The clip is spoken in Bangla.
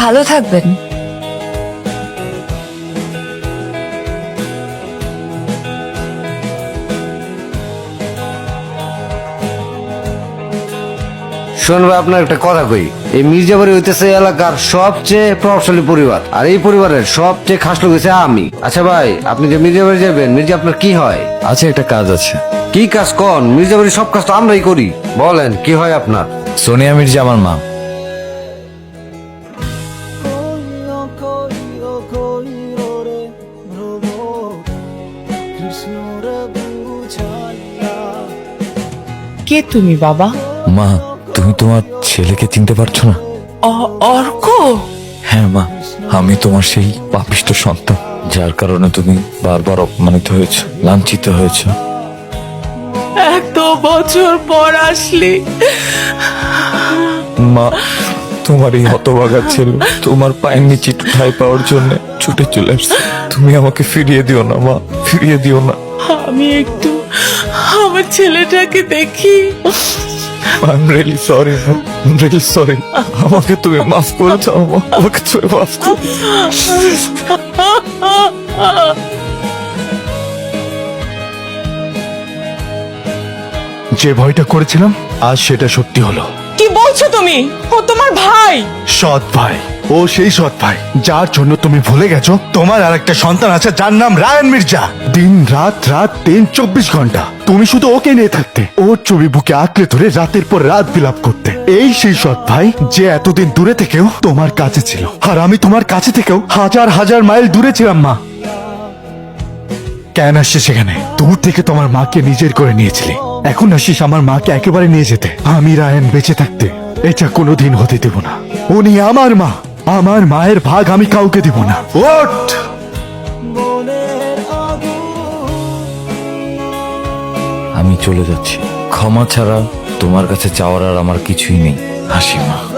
ভালো থাকবেন। শুনবে আপনার একটা কথা কই। এই মির্জাবাড়ি হইতেছে এলাকার সবচেয়ে প্রভাবশালী পরিবার আর এই পরিবারের সবচেয়ে খাস লোক আমি। আচ্ছা ভাই আপনি যে মির্জাবাড়ি যাবেন মির্জা আপনার কি হয়? আছে একটা কাজ আছে। কি কাজ কন? মির্জাবাড়ি সব কাজ তো আমরাই করি। বলেন কি হয় আপনার? সোনিয়া মির্জা আমার মা। কে তুমি বাবা? মা তুমি তোমার ছেলেকে চিনতে পারছ না? অ- অর্ক? হ্যাঁ মা আমি তোমার সেই পাপিষ্ট সন্তান যার কারণে তুমি বারবার অপমানিত হয়েছ লাঞ্ছিত হয়েছ। এত বছর পর আসলি। মা তোমার এই হতভাগা ছেলে। তোমার পায়ের নিচে একটু ঠাই পাওয়ার জন্য ছুটে চলে আসছে। তুমি আমাকে ফিরিয়ে দিও না মা। ফিরিয়ে দিও না। আমি একটু আমার ছেলেটাকে দেখি। I'm really sorry, man. I'm really sorry. আমাকে তুমি মাফ করে দাও মা। আমাকে তুমি মাফ করে যে ভয়টা করেছিলাম আজ সেটা সত্যি হলো। বলছো তুমি? ও তোমার ভাই। সৎ ভাই। ও সেই সৎ ভাই। যার জন্য তুমি ভুলে গেছো, তোমার আর একটা সন্তান আছে, যার নাম রায়ন মির্জা। দিন, রাত রাত, দিন, চব্বিশ ঘণ্টা। তুমি শুধু ওকে নিয়ে থাকতে, ওর ছবি বুকে আঁকড়ে ধরে রাতের পর রাত বিলাপ করতে। এই সেই সৎ ভাই, যে এতদিন দূরে থেকেও তোমার কাছে ছিল। আর আমি তোমার কাছে থেকেও হাজার হাজার মাইল দূরে ছিলাম, মা। কেন আসছে সেখানে? দূর থেকে তোমার মাকে নিজের করে নিয়েছিলি। এখন আসিস আমার মাকে একেবারে নিয়ে যেতে। আমি রায়ন বেঁচে থাকতে এটা কোনোদিন হতে দেব না। উনি আমার মা। আমার মায়ের ভাগ আমি কাউকে দেব না। ওঠ! আমি চলে যাচ্ছি। ক্ষমা ছাড়া তোমার কাছে চাওয়ার আর আমার কিছুই নেই। হাসি মা